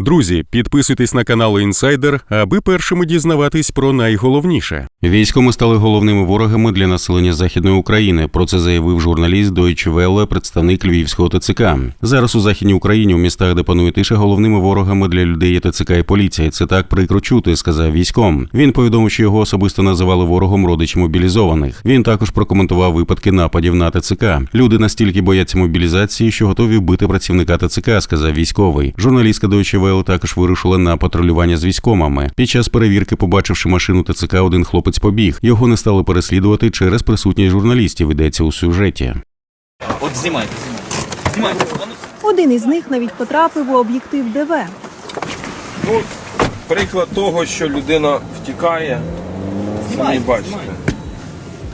Друзі, підписуйтесь на канал Інсайдер, аби першими дізнаватись про найголовніше. Військовими стали головними ворогами для населення західної України. Про це заявив журналіст Deutsche Welle, представник Львівського ТЦК. Зараз у західній Україні, у містах, де панує тиша, головними ворогами для людей є ТЦК і поліція. Це так прикро чути, сказав військом. Він повідомив, що його особисто називали ворогом родичі мобілізованих. Він також прокоментував випадки нападів на ТЦК. Люди настільки бояться мобілізації, що готові вбити працівника ТЦК, сказав військовий. Журналістка Deutsche Welle також вирушила на патрулювання з військомами. Під час перевірки, побачивши машину ТЦК, один хлопець побіг. Його не стали переслідувати через присутність журналістів. Йдеться у сюжеті. От знімайте, знімайте. Знімайте. Один із них навіть потрапив у об'єктив ДВ. Ну, приклад того, що людина втікає, самі бачите.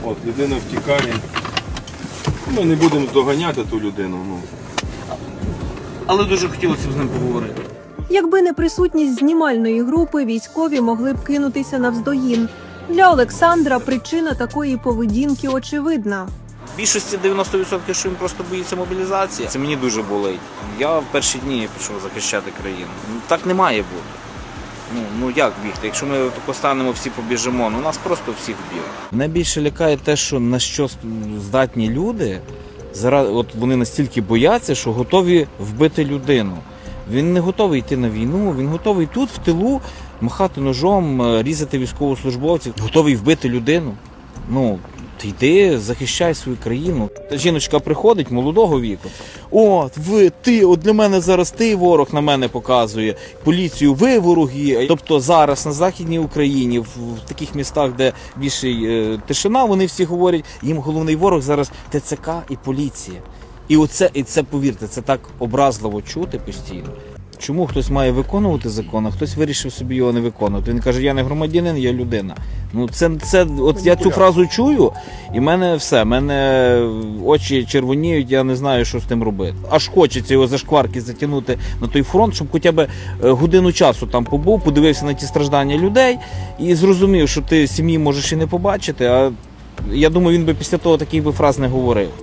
От, людина втікає. Ми не будемо здоганяти ту людину. Ну. Але дуже хотілося б з ним поговорити. Якби не присутність знімальної групи, військові могли б кинутися навздогін. Для Олександра причина такої поведінки очевидна. Більшості 90% що він просто боїться мобілізації. Це мені дуже болить. Я в перші дні пішов захищати країну. Ну, Так не має бути. Ну, ну як бігти? Якщо ми тако станемо, всі побіжимо, ну нас просто всіх вб'ють. Найбільше лякає те, що на що здатні люди, зараз от вони настільки бояться, що готові вбити людину. Він не готовий йти на війну, він готовий тут, в тилу, махати ножом, е, різати військовослужбовців, готовий вбити людину. Ну, ти йди, захищай свою країну. Жіночка приходить молодого віку. От, ви, ти, от для мене зараз ти ворог на мене показує. Поліцію, ви вороги. Тобто зараз на Західній Україні, в, в таких містах, де більше е, тишина, вони всі говорять, їм головний ворог зараз ТЦК і поліція. І оце, і це повірте, це так образливо чути постійно. Чому хтось має виконувати закон, а хтось вирішив собі його не виконувати? Він каже, я не громадянин, я людина. Ну це, це от я цю фразу чую, і в мене все, в мене очі червоніють, я не знаю, що з тим робити. Аж хочеться його за шкварки затягнути на той фронт, щоб хоча б е, годину часу там побув, подивився на ті страждання людей і зрозумів, що ти сім'ї можеш і не побачити. А я думаю, він би після того таких би фраз не говорив.